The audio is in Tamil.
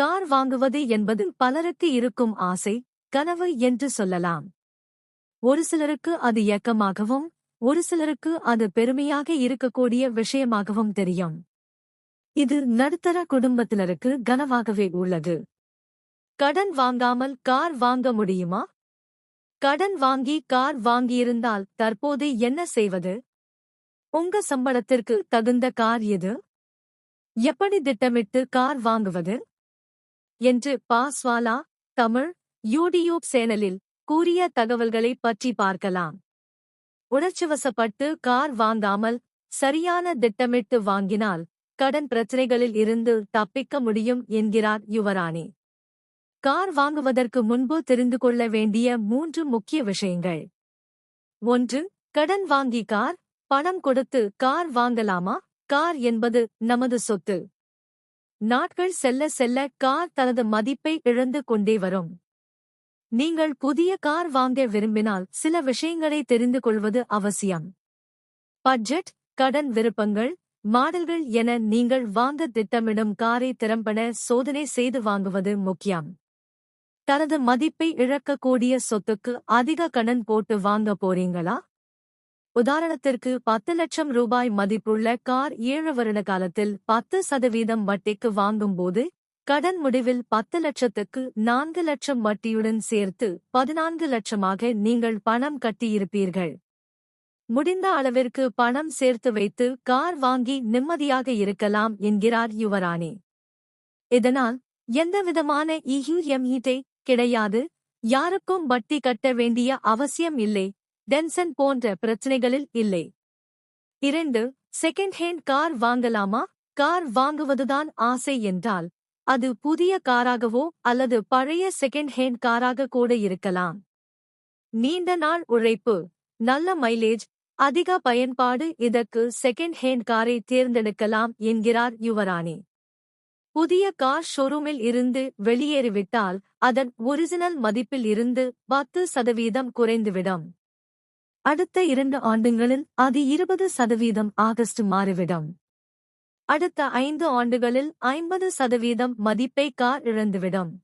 கார் வாங்குவது என்பது பலருக்கு இருக்கும் ஆசை கனவு என்று சொல்லலாம். ஒரு சிலருக்கு அது ஏக்கமாகவும் ஒரு சிலருக்கு அது பெருமையாக இருக்கக்கூடிய விஷயமாகவும் தெரியும். இது நடுத்தர குடும்பத்தினருக்கு கனவாகவே உள்ளது. கடன் வாங்காமல் கார் வாங்க முடியுமா? கடன் வாங்கி கார் வாங்கியிருந்தால் தற்போது என்ன செய்வது? உங்க சம்பளத்திற்கு தகுந்த கார் எது? எப்படி திட்டமிட்டு கார் வாங்குவது? என்று பாஸ்வாலா தமிழ் யூடியூப் சேனலில் கூறிய தகவல்களை பற்றி பார்க்கலாம். உணர்ச்சிவசப்பட்டு கார் வாங்காமல் சரியான திட்டமிட்டு வாங்கினால் கடன் பிரச்சனைகளில் இருந்து தப்பிக்க முடியும் என்கிறார் யுவராணி. கார் வாங்குவதற்கு முன்பு தெரிந்து கொள்ள வேண்டிய மூன்று முக்கிய விஷயங்கள். ஒன்று கடன் வாங்கி கார் பணம் கொடுத்து கார் வாங்கலாமா? கார் என்பது நமது சொத்து. நாட்கள் செல்ல செல்ல கார் தனது மதிப்பை இழந்து கொண்டே வரும். நீங்கள் புதிய கார் வாங்க விரும்பினால் சில விஷயங்களை தெரிந்து கொள்வது அவசியம். பட்ஜெட் கடன் விருப்பங்கள் மாடல்கள் என நீங்கள் வாங்க திட்டமிடும் காரை திறம்பட சோதனை செய்து வாங்குவது முக்கியம். தனது மதிப்பை இழக்கக்கூடிய சொத்துக்கு அதிக கடன் போட்டு வாங்க போறீங்களா? உதாரணத்திற்கு பத்து லட்சம் ரூபாய் மதிப்புள்ள கார் ஏழு வருட காலத்தில் பத்து சதவீதம் வட்டிக்கு வாங்கும்போது கடன் முடிவில் பத்து லட்சத்துக்கு நான்கு லட்சம் வட்டியுடன் சேர்த்து பதினான்கு லட்சமாக நீங்கள் பணம் கட்டியிருப்பீர்கள். முடிந்த அளவிற்கு பணம் சேர்த்து வைத்து கார் வாங்கி நிம்மதியாக இருக்கலாம் என்கிறார் யுவராணி. இதனால் எந்தவிதமான இயூஎம்இடை கிடையாது யாருக்கும் வட்டி கட்ட வேண்டிய அவசியம் இல்லை டென்சன் போன்ற பிரச்சனைகளில் இல்லை. இரண்டு செகண்ட் ஹேண்ட் கார் வாங்கலாமா? கார் வாங்குவதுதான் ஆசை என்றால் அது புதிய காராகவோ அல்லது பழைய செகண்ட் ஹேண்ட் காராக கூட இருக்கலாம். நீண்ட நாள் உழைப்பு நல்ல மைலேஜ் அதிக பயன்பாடு இதற்கு செகண்ட் ஹேண்ட் காரை தேர்ந்தெடுக்கலாம் என்கிறார் யுவராணி. புதிய கார் ஷோரூமில் இருந்து வெளியேறிவிட்டால் அதன் ஒரிஜினல் மதிப்பில் இருந்து பத்து சதவீதம் குறைந்துவிடும். அடுத்த இரண்டு ஆண்டுகளில் அது இருபது சதவீதம் ஆகஸ்ட் மாறிவிடும். அடுத்த ஐந்து ஆண்டுகளில் ஐம்பது சதவீதம் மதிப்பை கார் இழந்துவிடும்.